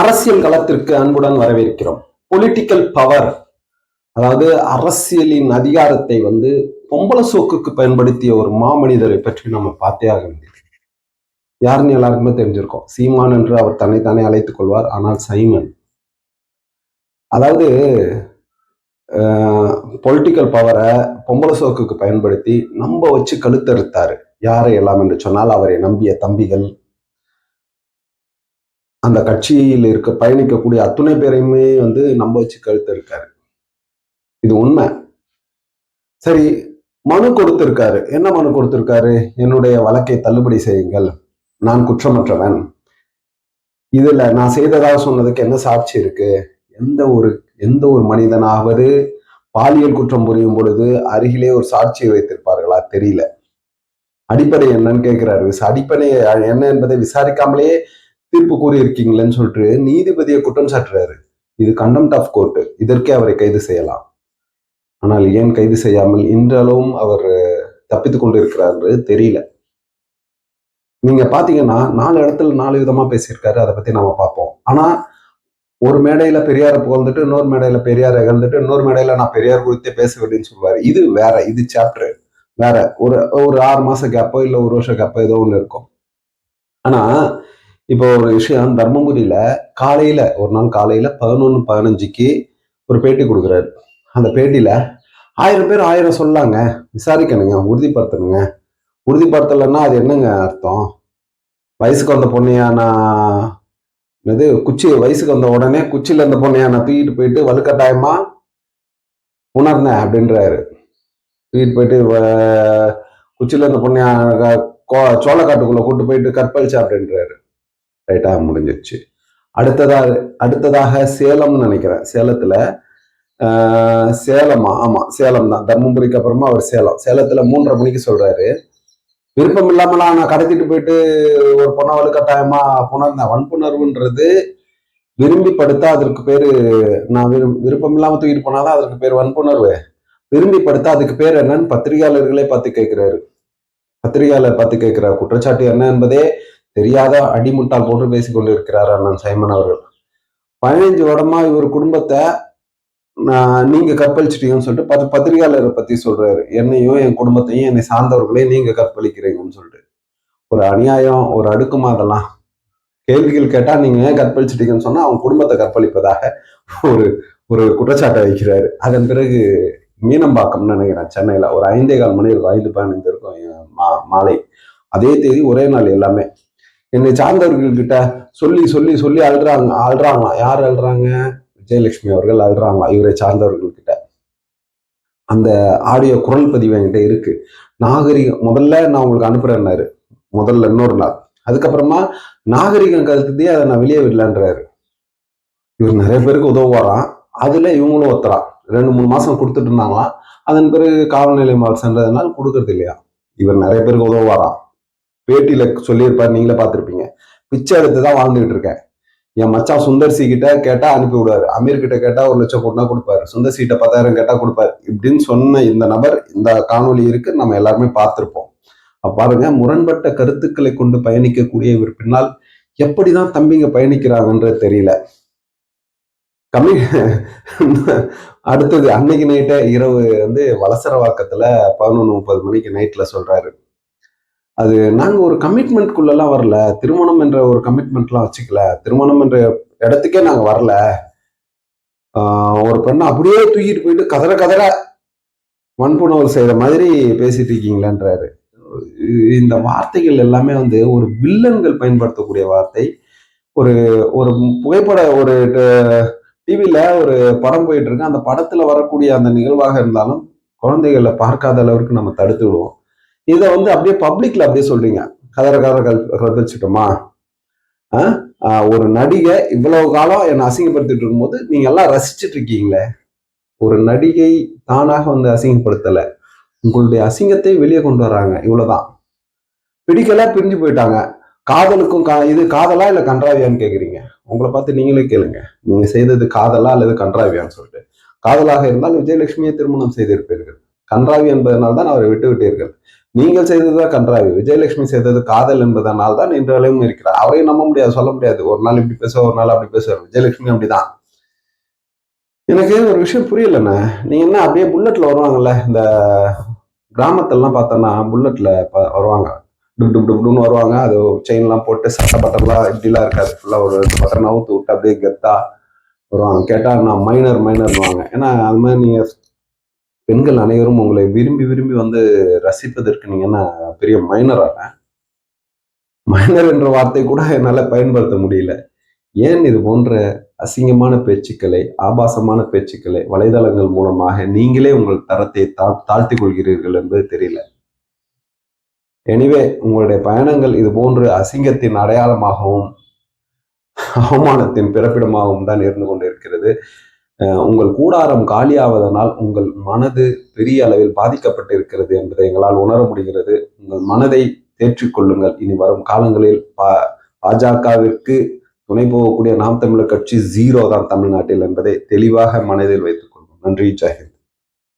அரசியல் களத்திற்கு அன்புடன் வரவேற்கிறோம். பொலிட்டிக்கல் பவர் அதாவது அரசியலின் அதிகாரத்தை வந்து பொம்பள சோக்குக்கு பயன்படுத்திய ஒரு மாமனிதரை பற்றி நம்ம பார்த்தே ஆக வேண்டியது. யாருன்னு எல்லாருக்குமே தெரிஞ்சிருக்கோம். சீமான் என்று அவர் தன்னைத்தானே அழைத்துக் கொள்வார். ஆனால் சைமன். அதாவது பொலிட்டிக்கல் பவரை பொம்பளை சோக்குக்கு பயன்படுத்தி நம்ப வச்சு கழுத்தறுத்தாரு. யாரை எல்லாம் என்று சொன்னால் அவரை நம்பிய தம்பிகள் அந்த கட்சியில் இருக்க பயணிக்கக்கூடிய அத்துணை பேரையுமே வந்து நம்ப வச்சு கழுத்திருக்காரு இது உண்மை. சரி மனு கொடுத்திருக்காரு. என்ன மனு கொடுத்திருக்காரு? என்னுடைய வழக்கை தள்ளுபடி செய்யுங்கள். நான் குற்றமற்றவன். இதுல நான் செய்ததாக சொன்னதுக்கு என்ன சாட்சி இருக்கு? எந்த ஒரு எந்த ஒரு மனிதனாவது பாலியல் குற்றம் புரியும் பொழுது அருகிலே ஒரு சாட்சியை வைத்திருப்பார்களா? தெரியல. அடிப்படை என்னன்னு கேட்கிறாரு. அடிப்படை என்ன என்பதை விசாரிக்காமலேயே தீர்ப்பு கூறியிருக்கீங்களேன்னு சொல்லிட்டு நீதிபதியை குற்றம் சாட்டுறாரு. இது கண்டம்ட் ஆஃப் கோர்ட் இதற்கே அவரை கைது செய்யலாம். ஆனால் ஏன் கைது செய்யாமல் இன்றளவும் அவர் தப்பித்துக் கொண்டு இருக்கிறாரு தெரியல. நீங்க பாத்தீங்கன்னா நாலு இடத்துல நாலு விதமா பேசியிருக்காரு. அதை பத்தி நாம பார்ப்போம். ஆனா ஒரு மேடையில பெரியாரை புகழ்ந்துட்டு இன்னொரு மேடையில பெரியார் இகழ்ந்துட்டு இன்னொரு மேடையில நான் பெரியார் குறித்தே பேச வேண்டியன்னு சொல்லுவாரு. இது வேற இது சாப்டர் வேற ஒரு ஒரு ஆறு மாச கேப்போ இல்ல ஒரு வருஷ கேப்போ ஏதோ ஒண்ணு இருக்கும். ஆனா இப்போ ஒரு விஷயம் தர்மபுரியில காலையில ஒரு நாள் காலையில பதினொன்று பதினஞ்சுக்கு ஒரு பேட்டி கொடுக்குறாரு. அந்த பேட்டியில ஆயிரம் பேர் ஆயிரம் சொல்லாங்க விசாரிக்கணுங்க உறுதிப்படுத்தணுங்க. உறுதிப்படுத்தலைன்னா அது என்னங்க அர்த்தம்? வயசுக்கு வந்த பொண்ணையா நான் இது குச்சி வயசுக்கு வந்த உடனே குச்சியில இருந்த பொண்ணையா நான் தூக்கிட்டு போயிட்டு வலுக்கட்டாயமா உணர்ந்தேன் அப்படின்றாரு. தூக்கிட்டு போயிட்டு குச்சியில இருந்த பொண்ணையா சோளக்காட்டுக்குள்ளே கூட்டு போயிட்டு கற்பழிச்சா அப்படின்றாரு. ரைட்டாக முடிஞ்சிச்சு அடுத்ததாக அடுத்ததாக சேலம்னு நினைக்கிறேன். சேலத்தில் சேலமா? ஆமாம் சேலம் தான். தர்மபுரிக்கு அப்புறமா அவர் சேலம். சேலத்தில் மூன்றரை மணிக்கு சொல்றாரு. விருப்பம் இல்லாமலாம் நான் கடத்திட்டு போயிட்டு ஒரு பொண்ணை வலுக்கட்டாயமா புணர்ந்தேன் வன்புணர்வுன்றது விரும்பி படுத்தா அதற்கு பேர் நான் விரும் விருப்பம் இல்லாமல் தூக்கிட்டு போனாதான் அதற்கு பேர் வன்புணர்வு. விரும்பி படுத்தா அதுக்கு பேர் என்னன்னு பத்திரிகையாளர்களே பார்த்து கேட்கிறாரு. பத்திரிகையாளர் பார்த்து கேட்கிறார். குற்றச்சாட்டு என்ன என்பதே தெரியாத அடிமுட்டால் போன்று பேசிக் இருக்கிறார் அண்ணன் சைமன் அவர்கள். பதினைஞ்சு வருடமா இவர் குடும்பத்தை நீங்க கற்பழிச்சிட்டீங்கன்னு சொல்லிட்டு பத்து பத்திரிகையாளரை பத்தி சொல்றாரு. என்னையும் என் குடும்பத்தையும் என்னை சார்ந்தவர்களையும் நீங்க கற்பழிக்கிறீங்கன்னு சொல்லிட்டு. ஒரு அநியாயம் ஒரு அடுக்குமா அதெல்லாம்? கேள்விகள் கேட்டா நீங்க ஏன் கற்பழிச்சிட்டீங்கன்னு சொன்னா அவங்க குடும்பத்தை கற்பழிப்பதாக ஒரு ஒரு குற்றச்சாட்டை வைக்கிறாரு. அதன் பிறகு மீனம்பாக்கம்னு நினைக்கிறேன் சென்னையில ஒரு ஐந்தே கால் மணி இருக்கும் ஐந்து பதினைந்து இருக்கும் மாலை. அதே தேதி ஒரே நாள் எல்லாமே. என்னை சார்ந்தவர்கள்கிட்ட சொல்லி சொல்லி சொல்லி அழுறாங்க அழுறாங்களாம் யார் அழுறாங்க? விஜயலட்சுமி அவர்கள் அழுறாங்களா? இவரை சார்ந்தவர்கள்கிட்ட. அந்த ஆடியோ குரல் பதிவு என்கிட்ட இருக்கு. நாகரிகம் முதல்ல நான் உங்களுக்கு அனுப்புறேன்னாரு முதல்ல இன்னொரு நாள். அதுக்கப்புறமா நாகரிகம் கருத்துதே அதை நான் வெளியே விடலான்றாரு. இவர் நிறைய பேருக்கு உதவுவாராம் அதுல இவங்களும் ஒத்துறா ரெண்டு மூணு மாசம் கொடுத்துட்டு இருந்தாங்களாம் அதன் பிறகு காவல்நிலை நிலையம் சென்றதுனால கொடுக்கறது இல்லையா இவர் நிறைய பேருக்கு உதவுவாராம் பேட்டியில சொல்லியிருப்பார் நீங்களே பார்த்துருப்பீங்க. பிச்சை எடுத்து தான் வாழ்ந்துகிட்டு இருக்கேன். என் மச்சான் சுந்தர்சி கிட்ட கேட்டா அனுப்பி விடுவாரு. அமீர் கிட்ட கேட்டா ஒரு லட்சம் கொடுனா கொடுப்பாரு. சுந்தர் கிட்ட பத்தாயிரம் கேட்டா கொடுப்பாரு. இப்படின்னு சொன்ன இந்த நபர் இந்த காணொலி இருக்கு. நம்ம எல்லாருமே பார்த்திருப்போம். பாருங்க முரண்பட்ட கருத்துக்களை கொண்டு பயணிக்கக்கூடிய இவர் பின்னால் எப்படிதான் தம்பிங்க பயணிக்கிறாங்கன்றது தெரியல. கம்மி அடுத்தது அன்னைக்கு நைட்டே இரவு வந்து வலசரவாக்கத்துல பதினொன்று முப்பது மணிக்கு நைட்ல சொல்றாரு. அது நாங்கள் ஒரு கமிட்மெண்ட்குள்ளெல்லாம் வரல. திருமணம் என்ற ஒரு கமிட்மெண்ட்லாம் வச்சுக்கல. திருமணம் என்ற இடத்துக்கே நாங்கள் வரல. ஒரு பெண்ணை அப்படியே தூக்கிட்டு போயிட்டு கதற கதற வன்புணர்வு செய்கிற மாதிரி பேசிட்டு இருக்கீங்களான்றாரு. இந்த வார்த்தைகள் எல்லாமே வந்து ஒரு வில்லன்கள் பயன்படுத்தக்கூடிய வார்த்தை. ஒரு ஒரு புகைப்பட ஒரு டிவியில ஒரு படம் போயிட்டு இருக்கு. அந்த படத்துல வரக்கூடிய அந்த நிகழ்வாக இருந்தாலும் குழந்தைகளை பார்க்காத அளவுக்கு நம்ம தடுத்து விடுவோம். இதை வந்து அப்படியே பப்ளிக்ல அப்படியே சொல்றீங்க. கதற கதற கல் ஒரு நடிகை இவ்வளவு காலம் என்னை அசிங்கப்படுத்திட்டு இருக்கும்போது நீங்க எல்லாம் ரசிச்சுட்டு இருக்கீங்களே? ஒரு நடிகை தானாக வந்து அசிங்கப்படுத்தல. உங்களுடைய அசிங்கத்தை வெளியே கொண்டு வர்றாங்க இவ்வளவுதான். பிடிக்கல பிரிஞ்சு போயிட்டாங்க. காதலுக்கும் கா இது காதலா இல்ல கன்றாவியான்னு கேக்குறீங்க? உங்களை பார்த்து நீங்களே கேளுங்க. நீங்க செய்தது காதலா அல்லது கன்றாவியான்னு சொல்லிட்டு. காதலாக இருந்தால் விஜயலட்சுமியை திருமணம் செய்திருப்பீர்கள். கன்றாவி என்பதனால் தான் அவரை விட்டு விட்டீர்கள். நீங்கள் செய்ததுதான் கன்றாவி. விஜயலட்சுமி செய்தது காதல் என்பதனால் தான் இன்றளவும் இருக்கிறார். அவரையும் நம்ப முடியாது சொல்ல முடியாது. ஒரு நாள் இப்படி பேசுவார் ஒரு நாள் அப்படி பேசுவார் விஜயலட்சுமி அப்படிதான். எனக்கு ஒரு விஷயம் புரியலண்ணே. நீங்க என்ன அப்படியே புல்லட்ல வருவாங்கல்ல? இந்த கிராமத்திலலாம் பார்த்தோன்னா புல்லட்ல வருவாங்க. டுப் டுப் டுப்னு வருவாங்க. அது செயின்லாம் போட்டு சட்டை பட்டர்லாம் இப்படிலாம் இருக்காது. ஃபுல்லாக ஒரு பட்டன் அவுத்து விட்டு அப்படியே கெத்தா வருவாங்க. கேட்டால் நான் மைனர் மைனர்வாங்க ஏன்னா அது மாதிரி நீங்கள் பெண்கள் அனைவரும் உங்களை விரும்பி விரும்பி வந்து ரசிப்பதற்கு நீங்க என்ன பெரிய மைனரான மைனர் என்ற வார்த்தை கூட என்னால் பயன்படுத்த முடியல. ஏன் இது போன்ற அசிங்கமான பேச்சுக்களை ஆபாசமான பேச்சுக்களை வலைதளங்கள் மூலமாக நீங்களே உங்கள் தரத்தை தா தாழ்த்திக் கொள்கிறீர்கள் என்பது தெரியல. எனிவே உங்களுடைய பயணங்கள் இது போன்று அசிங்கத்தின் அடையாளமாகவும் அவமானத்தின் பிறப்பிடமாகவும் தான் இருந்து கொண்டிருக்கிறது. உங்கள் கூடாரம் காலியாவதனால் உங்கள் மனது பெரிய அளவில் பாதிக்கப்பட்டு இருக்கிறது என்பதை எங்களால் உணர முடிகிறது. உங்கள் மனதை தேற்றிக் கொள்ளுங்கள். இனி வரும் காலங்களில் பா பாஜகவிற்கு துணை போகக்கூடிய நாம் தமிழர் கட்சி ஜீரோ தான் தமிழ்நாட்டில் என்பதை தெளிவாக மனதில் வைத்துக் கொள்வோம். நன்றி ஜெயஹிந்த்.